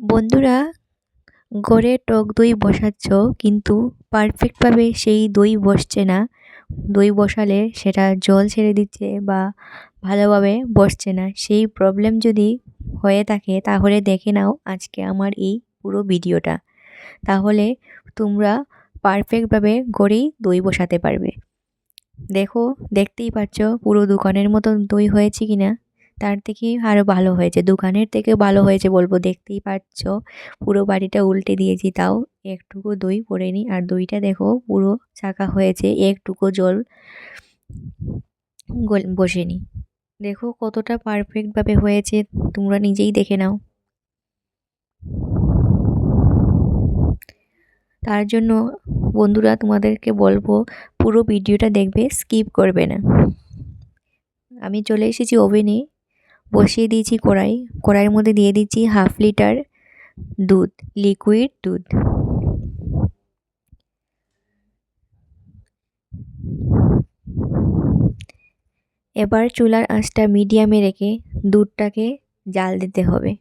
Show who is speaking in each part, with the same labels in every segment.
Speaker 1: বন্ধুরা ঘরে টক দই বসাচ্ছ, কিন্তু পারফেক্টভাবে সেই দই বসছে না। দই বসালে সেটা জল ছেড়ে দিচ্ছে বা ভালোভাবে বসছে না। সেই প্রবলেম যদি হয়ে থাকে, তাহলে দেখে নাও আজকে আমার এই পুরো ভিডিওটা। তাহলে তোমরা পারফেক্টভাবে গড়েই দই বসাতে পারবে। দেখো, দেখতেই পাচ্ছ পুরো দোকানের মতন দই হয়েছে কি না তার থেকে আরও ভালো হয়েছে। দোকানের থেকে ভালো হয়েছে বলব, দেখতেই পাচ্ছ। পুরো বাড়িটা উল্টে দিয়েছি তাও। একটুকু দই পড়েনি আর দইটা দেখো, পুরো চাকা হয়েছে। একটুকু জল বসেনি দেখো কতটা পারফেক্টভাবে হয়েছে। তোমরা নিজেই দেখে নাও। তার জন্য বন্ধুরা, তোমাদেরকে বলব, পুরো ভিডিওটা দেখবে, স্কিপ করবে না। আমি চলে এসেছি ওভেনে। বসিয়ে দিয়েছি কড়াই। কড়াইয়ের মধ্যে দিয়ে দিচ্ছি হাফ লিটার দুধ লিকুইড দুধ। এবার চুলার আঁচটা মিডিয়ামে রেখে দুধটাকে জাল দিতে হবে।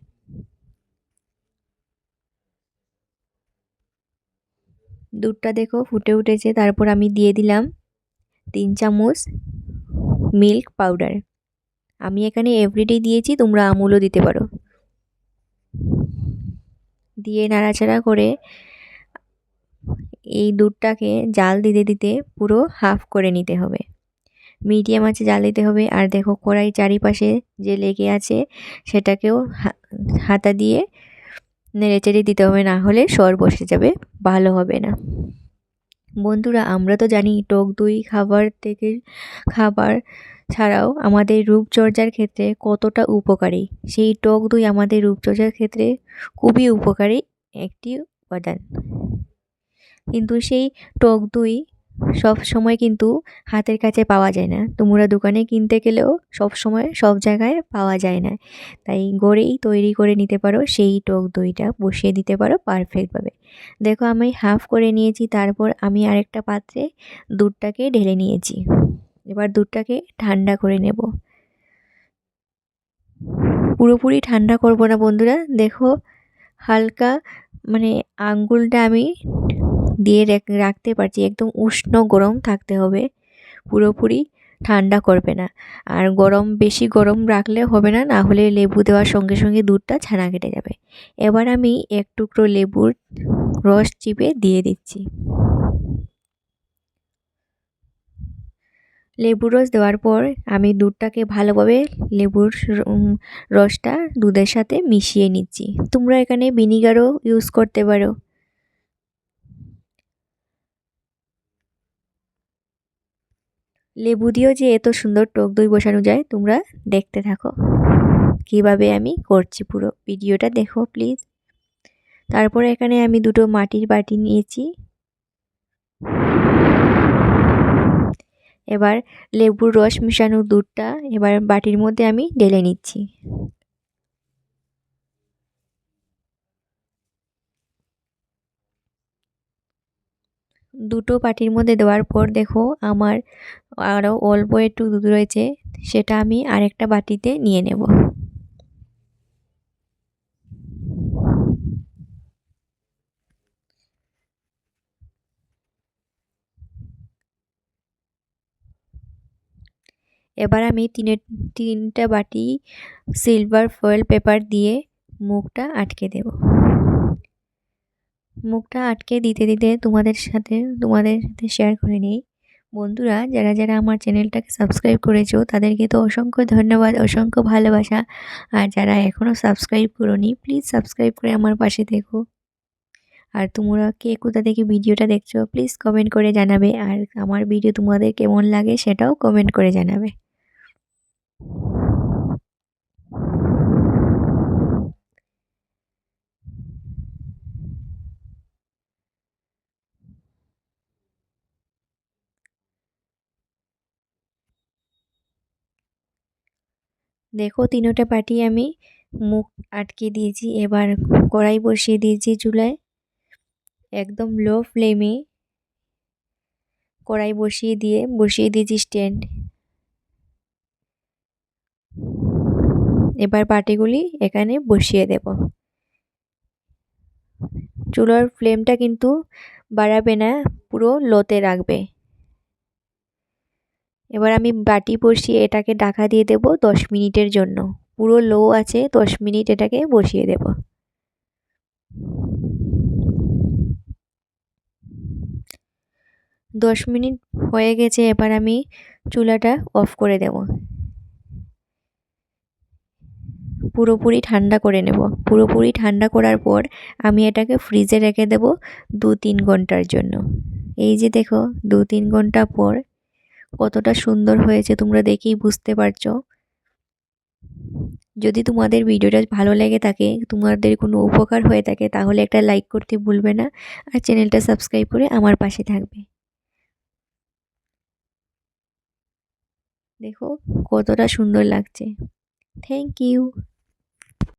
Speaker 1: দুধটা দেখো ফুটে উঠেছে। তারপর আমি দিয়ে দিলাম তিন চামচ মিল্ক পাউডার আমি এখানে এভরিডে দিয়েছি, তোমরা আমুলও দিতে পারো। দিয়ে নাড়াচাড়া করে এই দুধটাকে জাল দিতে দিতে পুরো হাফ করে নিতে হবে। মিডিয়াম আছে জাল দিতে হবে, আর দেখো কড়াই চারিপাশে যে লেগে আছে, সেটাকেও হাতা দিয়ে নেড়ে চেড়ে দিতে হবে, না হলে সর বসে যাবে, ভালো হবে না। বন্ধুরা, আমরা তো জানি টক দই খাবার থেকে খাবার ছাড়াও আমাদের রূপচর্চার ক্ষেত্রে কতটা উপকারী? সেই টক দই আমাদের রূপচর্চার ক্ষেত্রে খুবই উপকারী একটি উপাদান। কিন্তু সেই টক দই সব সময় কিন্তু হাতের কাছে পাওয়া যায় না। তোমরা দোকানে কিনতে গেলেও সব সময় সব জায়গায় পাওয়া যায় না। তাই গড়েই তৈরি করে নিতে পারো, সেই টক দইটা বসিয়ে দিতে পারো পারফেক্টভাবে দেখো আমি হাফ করে নিয়েছি, তারপর আমি আরেকটা পাত্রে দুধটাকে ঢেলে নিয়েছি। এবার দুধটাকে ঠান্ডা করে নেব। পুরোপুরি ঠান্ডা করব না বন্ধুরা। দেখো হালকা মানে আঙ্গুলটা আমি দিয়ে রাখতে পারছি। একদম উষ্ণ গরম থাকতে হবে। পুরোপুরি ঠান্ডা করবে না। আর গরম, বেশি গরম রাখলে হবে না না হলে লেবু দেওয়ার সঙ্গে সঙ্গে দুধটা ছানা কেটে যাবে। এবার আমি এক টুকরো লেবুর রস চিপে দিয়ে দিচ্ছি। লেবুর রস দেওয়ার পর আমি দুধটাকে ভালোভাবে লেবুর রসটা দুধের সাথে মিশিয়ে নিচ্ছি। তোমরা এখানে ভিনিগারও ইউজ করতে পারো। লেবু দিয়েও যে এত সুন্দর টক দই বসানো যায়, তোমরা দেখতে থাকো। কীভাবে আমি করছি পুরো ভিডিওটা দেখো প্লিজ তারপর এখানে আমি দুটো মাটির বাটি নিয়েছি। এবার লেবুর রস মিশানো দুধটা এবার বাটির মধ্যে আমি ঢেলে নিচ্ছি। দুটো পাটির মধ্যে দেওয়ার পর দেখো আমার আরও অল্প একটু দুধ রয়েছে, সেটা আমি আরেকটা বাটিতে নিয়ে নেব। এবার আমি তিনে তিনটা বাটি সিলভার ফয়েল পেপার দিয়ে মুখটা আটকে দেব। মুখটা আটকে দিতে দিতে তোমাদের সাথে তোমাদের সাথে শেয়ার করে নিই। বন্ধুরা, যারা যারা আমার চ্যানেলটাকে সাবস্ক্রাইব করেছ, তাদেরকে তো অসংখ্য ধন্যবাদ, অসংখ্য ভালোবাসা। আর যারা এখনও সাবস্ক্রাইব করোনি প্লিজ সাবস্ক্রাইব করে আমার পাশে দেখো আর তোমরা কে কোথা থেকে ভিডিওটা দেখছ প্লিজ কমেন্ট করে জানাবে। আর আমার ভিডিও তোমাদের কেমন লাগে, সেটাও কমেন্ট করে জানাবে। দেখো, তিনোটা পাটি আমি মুখ আটকে দিয়েছি, এবার কড়াই বসিয়ে দিয়েছি চুলায়। একদম লো ফ্লেমে কড়াই বসিয়ে দিয়ে, বসিয়ে দিয়েছি স্ট্যান্ড এবার পাটিগুলি এখানে বসিয়ে দেব। চুলার ফ্লেমটা কিন্তু বাড়াবে না, পুরো লোতে রাখবে। এবার আমি বাটি বসিয়ে এটাকে ঢাকা দিয়ে দেব দশ মিনিটের জন্য। পুরো লো আছে, দশ মিনিট এটাকে বসিয়ে দেব। দশ মিনিট হয়ে গেছে, এবার আমি চুলাটা অফ করে দেব। পুরোপুরি ঠান্ডা করে নেব। পুরোপুরি ঠান্ডা করার পর আমি এটাকে ফ্রিজে রেখে দেব দু তিন ঘণ্টার জন্য। এই যে দেখো দু তিন ঘণ্টা পর কতটা সুন্দর হয়েছে, তোমরা দেখেই বুঝতে পারছ। যদি তোমাদের ভিডিওটা ভালো লেগে থাকে, তোমাদের কোনো উপকার হয়ে থাকে, তাহলে একটা লাইক করতে ভুলবে না আর চ্যানেলটা সাবস্ক্রাইব করে আমার পাশে থাকবে। দেখো, কতটা সুন্দর লাগছে। Thank you.